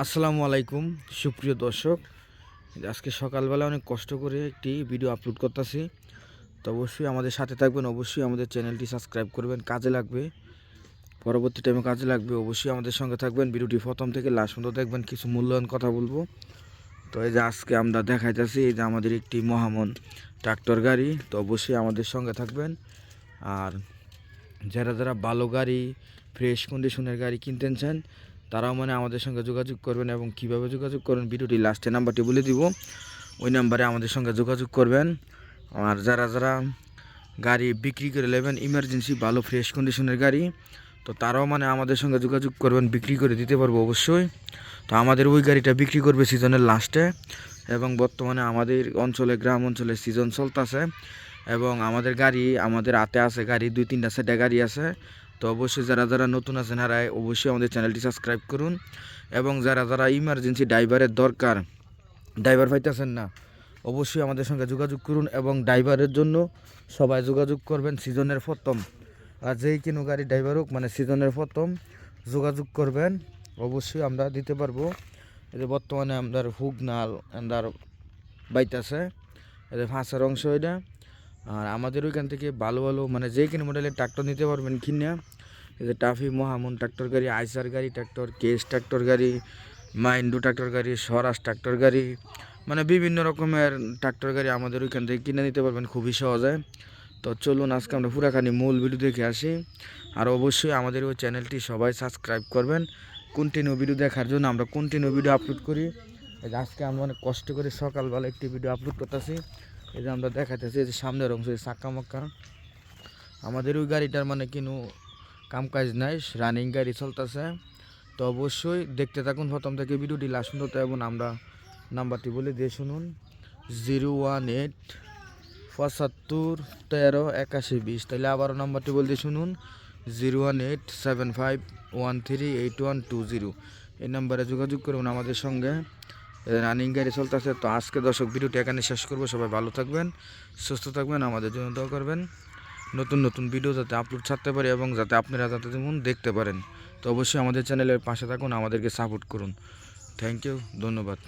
আসসালামু আলাইকুম, সুপ্রিয় দর্শক। আজকে সকালবেলা অনেক কষ্ট করে একটি ভিডিও আপলোড করতেছি। তো অবশ্যই আমাদের সাথে থাকবেন, অবশ্যই আমাদের চ্যানেলটি সাবস্ক্রাইব করবেন, কাজে লাগবে। পরবর্তী টাইমে কাজে লাগবে, অবশ্যই আমাদের সঙ্গে থাকবেন। ভিডিওটি প্রথম থেকে লাস্ট পর্যন্ত দেখবেন, কিছু মূল্যায়ন কথা বলব। তো এই যে আজকে আমরা দেখাইতেছি, এই যে আমাদের একটি মহামন ট্রাক্টর গাড়ি। তো অবশ্যই আমাদের সঙ্গে থাকবেন। আর যারা যারা ভালো গাড়ি ফ্রেশ কন্ডিশনের গাড়ি কিনতে চান তারাও মানে আমাদের সঙ্গে যোগাযোগ করবেন এবং কীভাবে যোগাযোগ করবেন, ভিডিওটি লাস্টে নাম্বারটি বলে দিব। ওই নাম্বারে আমাদের সঙ্গে যোগাযোগ করবেন। আর যারা যারা গাড়ি বিক্রি করে নেবেন ইমার্জেন্সি ভালো ফ্রেশ কন্ডিশনের গাড়ি, তো তারাও মানে আমাদের সঙ্গে যোগাযোগ করবেন, বিক্রি করে দিতে পারব অবশ্যই। তো আমাদের ওই গাড়িটা বিক্রি করবে সিজনের লাস্টে এবং বর্তমানে আমাদের অঞ্চলে, গ্রাম অঞ্চলে সিজন চলতেছে এবং আমাদের গাড়ি, আমাদের হাতে আছে গাড়ি, দুই তিনটা সেটা গাড়ি আছে। তো অবশ্যই যারা যারা নতুন আছেন হারায় অবশ্যই আমাদের চ্যানেলটি সাবস্ক্রাইব করুন। এবং যারা যারা ইমার্জেন্সি ড্রাইভারের দরকার ড্রাইভার পাইতেছেন না, অবশ্যই আমাদের সঙ্গে যোগাযোগ করুন এবং ড্রাইভারের জন্য সবাই যোগাযোগ করবেন সিজনের প্রথম। আর যেই কোনো গাড়ি ড্রাইভার হোক মানে সিজনের প্রথম, যোগাযোগ করবেন। অবশ্যই আমরা দিতে পারব। যে বর্তমানে আমাদের হুক নাল আমাদের বাইতাছে এদের ফাঁসার অংশ এটা। আর আমাদের ওইখান থেকে ভালো ভালো মানে যে কোনো মডেলের ট্রাক্টর নিতে পারবেন কিনে। যে টাফি মহামন ট্রাক্টর গাড়ি আইসার গাড়ি ট্রাক্টর কেস ট্রাক্টর গাড়ি মাইন্ডু ট্রাক্টর গাড়ি স্বরাজ ট্রাক্টর গাড়ি মানে বিভিন্ন রকমের ট্রাক্টর গাড়ি আমাদের ওইখান থেকে কিনে নিতে পারবেন, খুবই সহজে। তো চলুন, আজকে আমরা পুরাখানি মূল ভিডিও দেখে আসি। আর অবশ্যই আমাদের ওই চ্যানেলটি সবাই সাবস্ক্রাইব করবেন। কন্টিনিউ ভিডিও দেখার জন্য আমরা কন্টিনিউ ভিডিও আপলোড করি। আজকে আমরা অনেক কষ্ট করে সকালবেলা একটি ভিডিও আপলোড করতেছি। এই যে আমরা দেখাতেছি এই যে সামনের অংশ চাক্কা মাক্কা। আমাদের ওই গাড়িটার মানে কিনু কাম কাজ নাই রানিং গাড়ি চলতেছে। তো অবশ্যই দেখতে থাকুন, প্রথম থেকে ভিডিওটি লাস্ট পর্যন্ত এবং আমরা নাম্বারটি বলে দিয়ে শুনুন। জিরো ওয়ান এইট পঁচাত্তর তেরো একাশি বিশ। তাহলে আবারও নাম্বারটি বলতে শুনুন। Zero one eight seven five one three eight one two zero. এই নাম্বারে যোগাযোগ করুন আমাদের সঙ্গে। রানিং গাড়ি চলতেছে। তো আজকে দর্শক ভিডিওটি এখানে শেষ করব। সবাই ভালো থাকবেন, সুস্থ থাকবেন, আমাদের জন্য দোয়া করবেন। নতুন নতুন ভিডিও যাতে আপলোড ছাড়তে পারি এবং যাতে আপনারা যাতে যেমন দেখতে পারেন। তো অবশ্যই আমাদের চ্যানেলের পাশে থাকুন, আমাদেরকে সাপোর্ট করুন। থ্যাংক ইউ ধন্যবাদ।